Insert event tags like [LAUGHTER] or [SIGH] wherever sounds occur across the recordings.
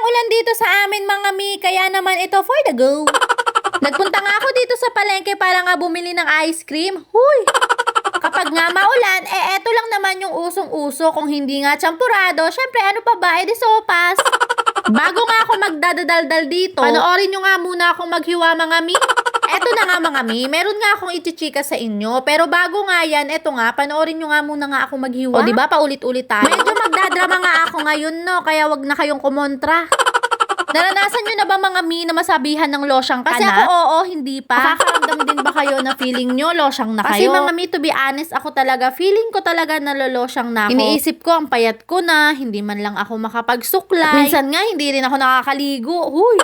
ang ulan dito sa amin mga mi, kaya naman ito for the go. Nagpunta nga ako dito sa palengke para nga bumili ng ice cream. Huy! Kapag nga maulan, eh eto lang naman yung usong-uso. Kung hindi nga champurado, syempre ano pa ba, eh di sopas. Bago nga ako magdadadaldal dito, panoorin nyo nga muna akong maghiwa mga mi. Eto na nga mga mi, meron nga akong ichichika sa inyo. Pero bago nga yan, eto nga, panoorin nyo nga muna nga ako maghiwa. O di ba paulit-ulit tayo? Medyo magdadrama nga ako ngayon no, kaya wag na kayong kumontra. Naranasan nyo na ba mga mi na masabihan ng losyang ka Kasi na? ako, oo, hindi pa. Nakakaramdam din ba kayo na feeling nyo losyang na Kasi kayo? mga mi, to be honest, ako talaga, feeling ko talaga nalolosyang na ako. Iniisip ko, ang payat ko na, hindi man lang ako makapagsuklay. Minsan nga, hindi rin ako nakakaligo. Huy!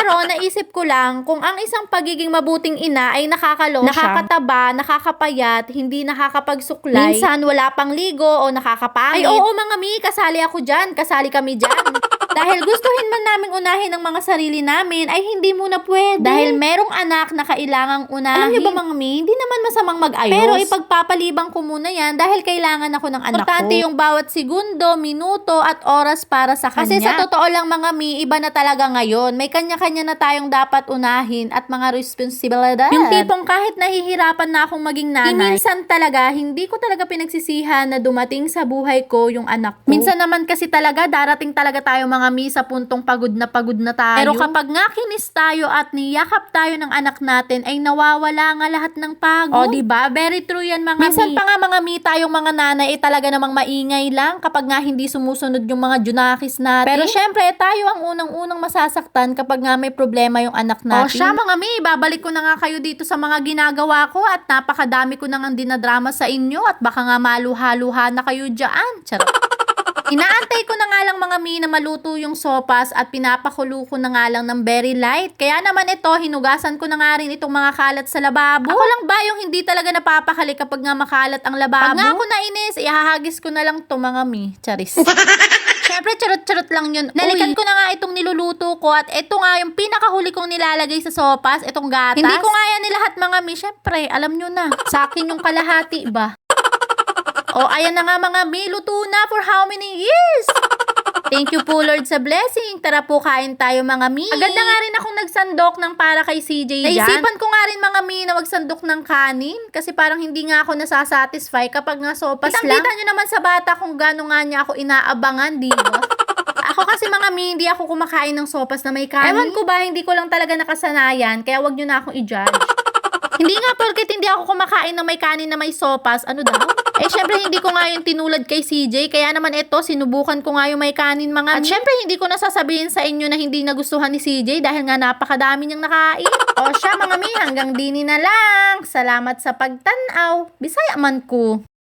Pero naisip ko lang, kung ang isang pagiging mabuting ina ay nakakalosyang, nakakataba, nakakapayat, hindi nakakapagsuklay, minsan wala pang ligo o nakakapangit. Ay oo mga mi, kasali ako dyan, kasali kami dyan. Dahil gustuhin man naming unahin ang mga sarili namin, ay hindi muna pwede. Dahil merong anak na kailangang unahin. Alam niyo ba mga mi, hindi naman masamang mag-ayos. Pero ipagpapalibang ko muna yan dahil kailangan ako ng anak Importante ko. yung bawat segundo, minuto at oras para sa kanya. Kasi sa totoo lang mga mi, iba na talaga ngayon. May kanya-kanya na tayong dapat unahin at mga responsibilidad. Yung tipong kahit nahihirapan na akong maging nanay, minsan talaga, hindi ko talaga pinagsisihan na dumating sa buhay ko yung anak ko. Minsan naman kasi talaga, darating talaga tayo mga mi sa puntong pagod na pagod na tayo. Pero kapag nga kinis tayo at niyakap tayo ng anak natin, ay nawawala nga lahat ng pagod. O, di ba? Very true yan mga Minsan mi. pa nga mga mi tayong mga nanay, eh talaga namang maingay lang kapag nga hindi sumusunod yung mga junakis natin. Pero syempre, tayo ang unang-unang masasaktan kapag nga may problema yung anak natin. O siya mga mi, babalik ko na nga kayo dito sa mga ginagawa ko at napakadami ko nang dinadrama sa inyo at baka nga maluha-luha na kayo dyan. Charot. Inaantay ko na nga lang mga mi na maluto yung sopas at pinapakulo ko na nga lang ng very light. Kaya naman ito, hinugasan ko na nga rin itong mga kalat sa lababo. Ako lang ba yung hindi talaga napapakali kapag nga makalat ang lababo? Pag nga ako nainis, ihahagis ko na lang to mga mi. Charis. [LAUGHS] Siyempre, charot-charot lang yun. Nalikan ko na nga itong niluluto ko at ito nga yung pinakahuli kong nilalagay sa sopas, itong gatas. Hindi ko nga yan nilahat mga mi. Siyempre, alam nyo na. Sa akin yung kalahati ba? O, ayan na nga mga mi, luto na for how many years? Thank you po Lord sa blessing. Tara po kain tayo mga mi. Agad na nga rin akong nagsandok ng para kay CJ dyan. Naisipan ko nga rin mga mi na magsandok ng kanin. Kasi parang hindi nga ako nasasatisfy kapag nga sopas lang. Kitang-kita nyo naman sa bata kung gano'n nga niya ako inaabangan, di ba? [LAUGHS] Ako kasi mga mi, hindi ako kumakain ng sopas na may kanin. Ewan ko ba, hindi ko lang talaga nakasanayan. Kaya wag nyo na akong i-judge. [LAUGHS] Hindi nga porket hindi ako kumakain ng may kanin na may sopas, ano daw? Eh, syempre, hindi ko nga yung tinulad kay CJ. Kaya naman ito, sinubukan ko nga yung may kanin mga At syempre, hindi ko nasasabihin sa inyo na hindi nagustuhan ni CJ dahil nga napakadami niyang nakain. o siya, mga mi, hanggang dini na lang. Salamat sa pagtanaw. Bisaya man ko.